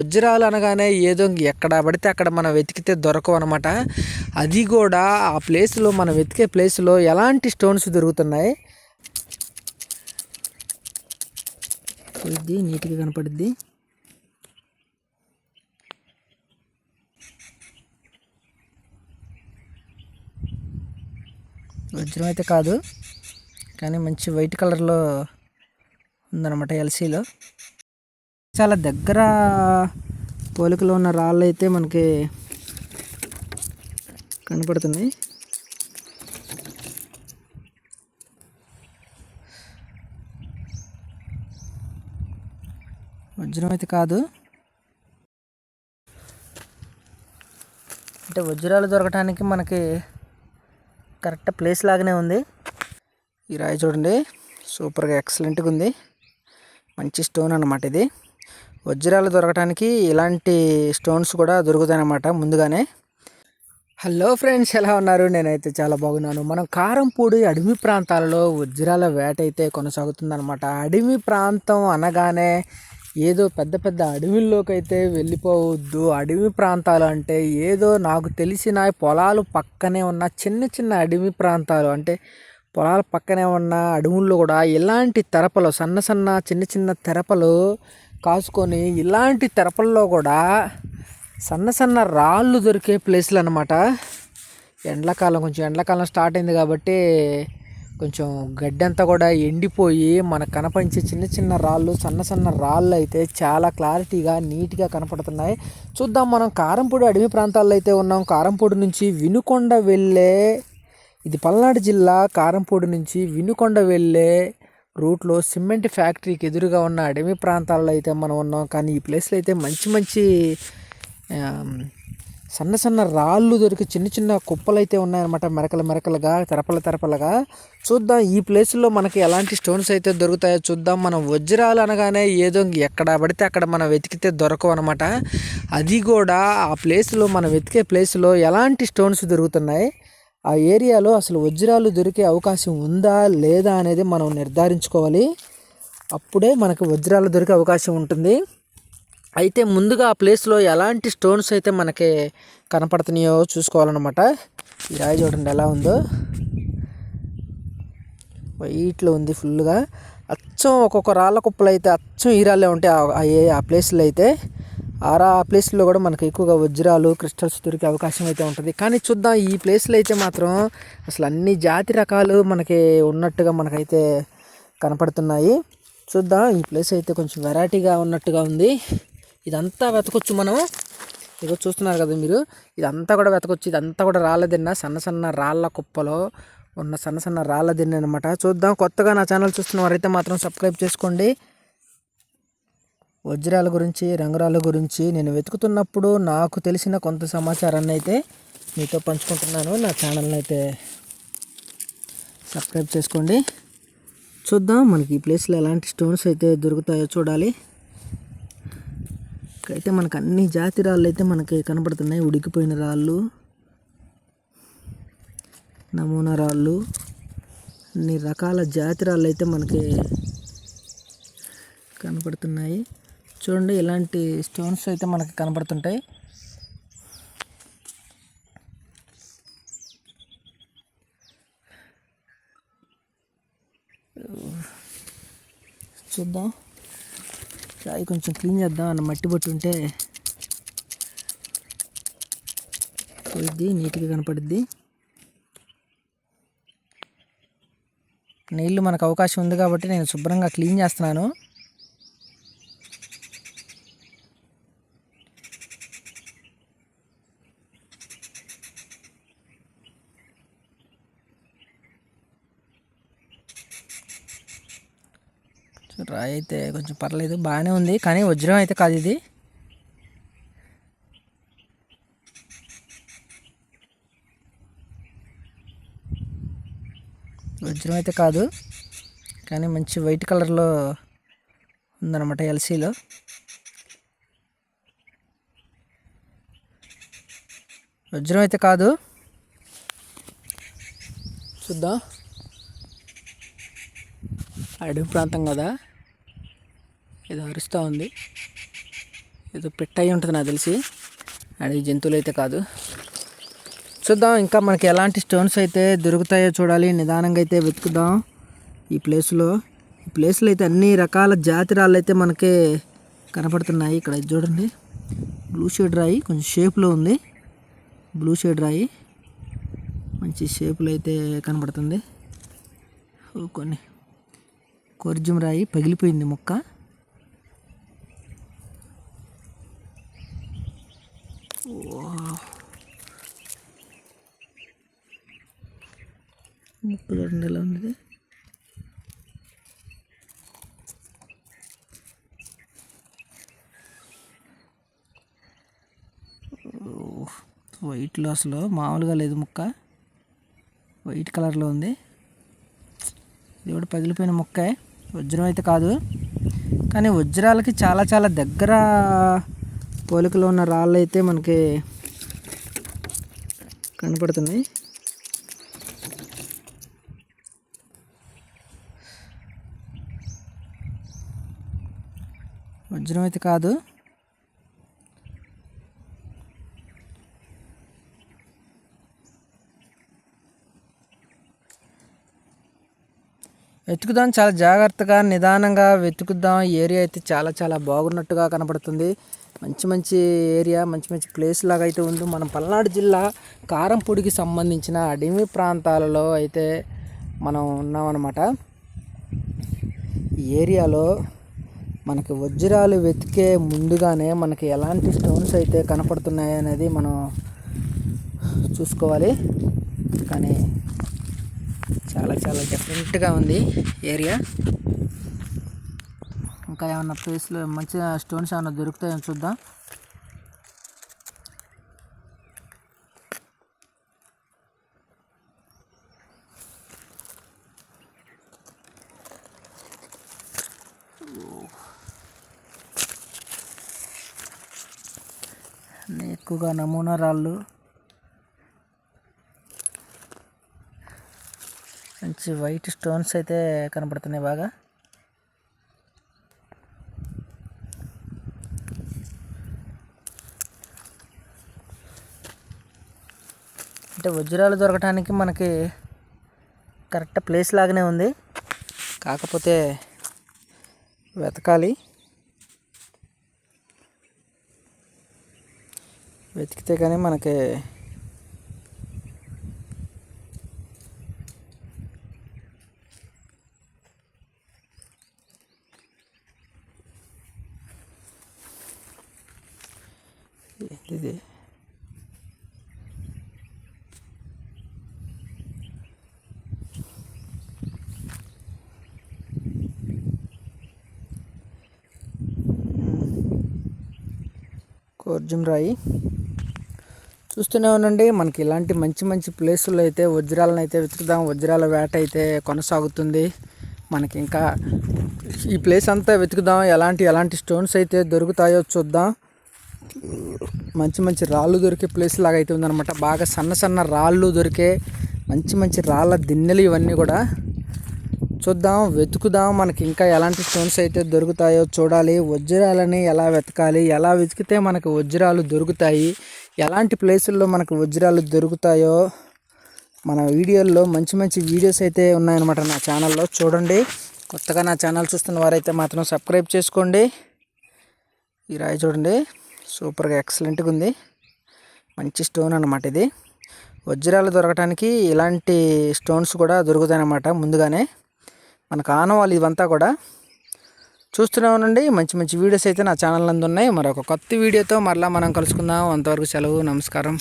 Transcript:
వజ్రాలు అనగానే ఏదో ఎక్కడ పడితే అక్కడ మనం వెతికితే దొరకవు అనమాట అది కూడా ఆ ప్లేస్లో మనం వెతికే ప్లేస్లో ఎలాంటి స్టోన్స్ దొరుకుతున్నాయి? ఇది నీట్గా కనపడుద్ది. వజ్రం అయితే కాదు కానీ మంచి వైట్ కలర్లో ఉందన్నమాట ఎల్సీలో. చాలా దగ్గర పోలికలో ఉన్న రాళ్ళు అయితే మనకి కనపడుతున్నాయి. వజ్రం అయితే కాదు. అంటే వజ్రాలు దొరకడానికి మనకి కరెక్ట్ ప్లేస్ లాగానే ఉంది. ఈ రాయి చూడండి. సూపర్గా ఎక్సలెంట్గా ఉంది. మంచి స్టోన్ అనమాట ఇది. వజ్రాలు దొరకడానికి ఇలాంటి స్టోన్స్ కూడా దొరుకుతాయి అన్నమాట ముందుగానే. హలో ఫ్రెండ్స్ ఎలా ఉన్నారు? నేనైతే చాలా బాగున్నాను. మనం కారంపూడి అడవి ప్రాంతాలలో వజ్రాల వేట అయితే కొనసాగుతుందన్నమాట. అడవి ప్రాంతం అనగానే ఏదో పెద్ద పెద్ద అడవుల్లోకి అయితే వెళ్ళిపోవద్దు. అడవి ప్రాంతాలు అంటే ఏదో నాకు తెలిసిన పొలాలు పక్కనే ఉన్న చిన్న చిన్న అడవి ప్రాంతాలు. అంటే పొలాల పక్కనే ఉన్న అడవుల్లో కూడా ఇలాంటి తెరపలు సన్న సన్న చిన్న చిన్న తెరపలు కాసుకొని ఇలాంటి తెరపల్లో కూడా సన్న సన్న రాళ్ళు దొరికే ప్లేస్లు అనమాట ఎండాకాలం కొంచెం ఎండాకాలం స్టార్ట్ అయింది కాబట్టి కొంచెం గడ్డి అంతా కూడా ఎండిపోయి మనకు కనపడించే చిన్న చిన్న రాళ్ళు సన్న సన్న రాళ్ళు అయితే చాలా క్లారిటీగా నీట్గా కనపడుతున్నాయి. చూద్దాం మనం కారంపూడి అడవి ప్రాంతాల్లో అయితే ఉన్నాం. కారంపూడి నుంచి వినుకొండ వెళ్ళే ఇది పల్నాడు జిల్లా కారంపూడి నుంచి వినుకొండ వెళ్ళే రూట్లో సిమెంట్ ఫ్యాక్టరీకి ఎదురుగా ఉన్న అడవి ప్రాంతాల్లో అయితే మనం ఉన్నాం. కానీ ఈ ప్లేస్లో అయితే మంచి మంచి సన్న సన్న రాళ్ళు దొరికి చిన్న చిన్న కుప్పలు అయితే ఉన్నాయన్నమాట. మెరకల మెరకలుగా తెరపల తెరపలుగా. చూద్దాం ఈ ప్లేస్లో మనకి ఎలాంటి స్టోన్స్ అయితే దొరుకుతాయో చూద్దాం. మనం వజ్రాలు అనగానే ఏదో ఎక్కడ పడితే అక్కడ మనం వెతికితే దొరకవు అనమాట అది కూడా ఆ ప్లేస్లో మనం వెతికే ప్లేస్లో ఎలాంటి స్టోన్స్ దొరుకుతున్నాయి? ఆ ఏరియాలో అసలు వజ్రాలు దొరికే అవకాశం ఉందా లేదా అనేది మనం నిర్ధారించుకోవాలి. అప్పుడే మనకు వజ్రాలు దొరికే అవకాశం ఉంటుంది. అయితే ముందుగా ఆ ప్లేస్లో ఎలాంటి స్టోన్స్ అయితే మనకి కనపడుతున్నాయో చూసుకోవాలన్నమాట. ఈ రాయి చూడండి ఎలా ఉందో. వైట్లో ఉంది ఫుల్గా. అచ్చం ఒక్కొక్క రాళ్ళ కుప్పలు అయితే అచ్చం ఈ రాళ్ళే ఉంటాయి. ఆ ప్లేస్లో అయితే ఆరా ప్లేస్లో కూడా మనకు ఎక్కువగా వజ్రాలు క్రిస్టల్స్ దొరికే అవకాశం అయితే ఉంటుంది. కానీ చూద్దాం ఈ ప్లేస్లో అయితే మాత్రం అసలు అన్ని జాతి రకాలు మనకి ఉన్నట్టుగా మనకైతే కనపడుతున్నాయి. చూద్దాం ఈ ప్లేస్ అయితే కొంచెం వెరైటీగా ఉన్నట్టుగా ఉంది. ఇదంతా వెతకొచ్చు మనం. ఇదిగో చూస్తున్నారు కదా మీరు ఇదంతా కూడా వెతకొచ్చు. ఇదంతా కూడా రాళ్ళ దిన్న సన్న సన్న రాళ్ళ కుప్పలో ఉన్న సన్న సన్న రాళ్ళ దిన్న అనమాట చూద్దాం కొత్తగా నా ఛానల్ చూస్తున్న వారైతే మాత్రం సబ్స్క్రైబ్ చేసుకోండి. వజ్రాల గురించి రంగురాల గురించి నేను వెతుకుతున్నప్పుడు నాకు తెలిసిన కొంత సమాచారాన్ని అయితే మీతో పంచుకుంటున్నాను. నా ఛానల్ని అయితే సబ్స్క్రైబ్ చేసుకోండి. చూద్దాం మనకి ఈ ప్లేస్లో ఎలాంటి స్టోన్స్ అయితే దొరుకుతాయో చూడాలి. ఇక్కడైతే మనకు అన్ని జాతి రాళ్ళు అయితే మనకి కనపడుతున్నాయి ఉడికిపోయిన రాళ్ళు నమూనా రాళ్ళు అన్ని రకాల జాతి రాళ్ళు అయితే మనకి కనపడుతున్నాయి చూడండి ఇలాంటి స్టోన్స్ అయితే మనకి కనపడుతుంటాయి చూద్దాం. అవి కొంచెం క్లీన్ చేద్దాం అన్న మట్టి బొట్టు ఉంటే పోయిద్ది నీట్గా కనపడుద్ది. నీళ్ళు మనకు అవకాశం ఉంది కాబట్టి నేను శుభ్రంగా క్లీన్ చేస్తున్నాను. రాయి అయితే కొంచెం పర్లేదు బాగానే ఉంది. కానీ వజ్రం అయితే కాదు ఇది. వజ్రం అయితే కాదు కానీ మంచి వైట్ కలర్లో ఉందన్నమాట ఎల్సీలో. వజ్రం అయితే కాదు. చూద్దాం. అడవి ప్రాంతం కదా. ఏదో అరుస్తూ ఉంది. ఏదో పెట్టయి ఉంటుంది నాకు తెలిసి. అది జంతువులు అయితే కాదు. చూద్దాం ఇంకా మనకి ఎలాంటి స్టోన్స్ అయితే దొరుకుతాయో చూడాలి. నిదానంగా అయితే వెతుకుదాం ఈ ప్లేస్లో. ఈ ప్లేస్లో అయితే అన్ని రకాల జాతి రాళ్ళు అయితే మనకి కనపడుతున్నాయి. ఇక్కడ చూడండి. బ్లూ షేడ్ రాయి కొంచెం షేప్లో ఉంది. బ్లూ షేడ్ రాయి. మంచి షేపులో అయితే కనపడుతుంది. కొన్ని. కొర్జం రాయి పగిలిపోయింది మొక్క. ముప్పై చూడండి ఎలా ఉంది వైట్లో అసలు మామూలుగా లేదు ముక్క. వైట్ కలర్లో ఉంది. ఇది కూడా పగిలిపోయిన ముక్కే. వజ్రం అయితే కాదు. కానీ వజ్రాలకి చాలా చాలా దగ్గర పోలికలో ఉన్న రాళ్ళు అయితే మనకి కనపడుతున్నాయి. వజ్రం అయితే కాదు. వెతుకుదాం చాలా జాగ్రత్తగా నిదానంగా వెతుకుదాం. ఏరియా అయితే చాలా చాలా బాగున్నట్టుగా కనపడుతుంది. మంచి మంచి ఏరియా మంచి మంచి ప్లేస్ లాగా అయితే ఉంది. మనం పల్నాడు జిల్లా కారంపూడికి సంబంధించిన అడవి ప్రాంతాలలో అయితే మనం ఉన్నామన్నమాట. ఈ ఏరియాలో మనకి వజ్రాలు వెతికే ముందుగానే మనకి ఎలాంటి స్టోన్స్ అయితే కనపడుతున్నాయి అనేది మనం చూసుకోవాలి. కానీ చాలా చాలా డిఫరెంట్గా ఉంది ఏరియా. ఇంకా ఏమైనా ప్లేస్లో మంచిగా స్టోన్స్ ఏమైనా దొరుకుతాయని చూద్దాం. ఎక్కువగా నమూనా రాళ్ళు. మంచి వైట్ స్టోన్స్ అయితే కనపడుతున్నాయి బాగా. అంటే వజ్రాలు దొరకడానికి మనకి కరెక్ట్ ప్లేస్ లాగానే ఉంది. కాకపోతే వెతకాలి. వెతికితే కానీ మనకి ఇది కోర్జం రాయి చూస్తూనే ఉండండి మనకి ఇలాంటి మంచి మంచి ప్లేసుల్లో అయితే వజ్రాలను అయితే వెతుకుదాం వజ్రాల వేట అయితే కొనసాగుతుంది. మనకి ఇంకా ఈ ప్లేస్ అంతా వెతుకుదాం ఎలాంటి ఎలాంటి స్టోన్స్ అయితే దొరుకుతాయో చూద్దాం. మంచి మంచి రాళ్ళు దొరికే ప్లేస్ లాగా అయితే ఉందన్నమాట. బాగా సన్న సన్న రాళ్ళు దొరికే మంచి మంచి రాళ్ళ దిన్నెలు ఇవన్నీ కూడా చూద్దాం వెతుకుదాం మనకి ఇంకా ఎలాంటి స్టోన్స్ అయితే దొరుకుతాయో చూడాలి. వజ్రాలని ఎలా వెతకాలి? ఎలా వెతికితే మనకు వజ్రాలు దొరుకుతాయి? ఎలాంటి ప్లేసుల్లో మనకు వజ్రాలు దొరుకుతాయో మన వీడియోల్లో మంచి మంచి వీడియోస్ అయితే ఉన్నాయన్నమాట నా ఛానల్లో చూడండి. కొత్తగా నా ఛానల్ చూస్తున్న వారైతే మాత్రం సబ్స్క్రైబ్ చేసుకోండి. ఈ రాయి చూడండి. సూపర్గా ఎక్సలెంట్గా ఉంది. మంచి స్టోన్ అనమాట ఇది. వజ్రాలు దొరకడానికి ఇలాంటి స్టోన్స్ కూడా దొరుకుతాయి అన్నమాట ముందుగానే. మనకు ఆనవాళ్ళు ఇవంతా కూడా చూస్తూనే ఉండండి. మంచి మంచి వీడియోస్ అయితే నా ఛానల్ నందు ఉన్నాయి. మరొక కొత్త వీడియోతో మరలా మనం కలుసుకుందాం. అంతవరకు సెలవు నమస్కారం.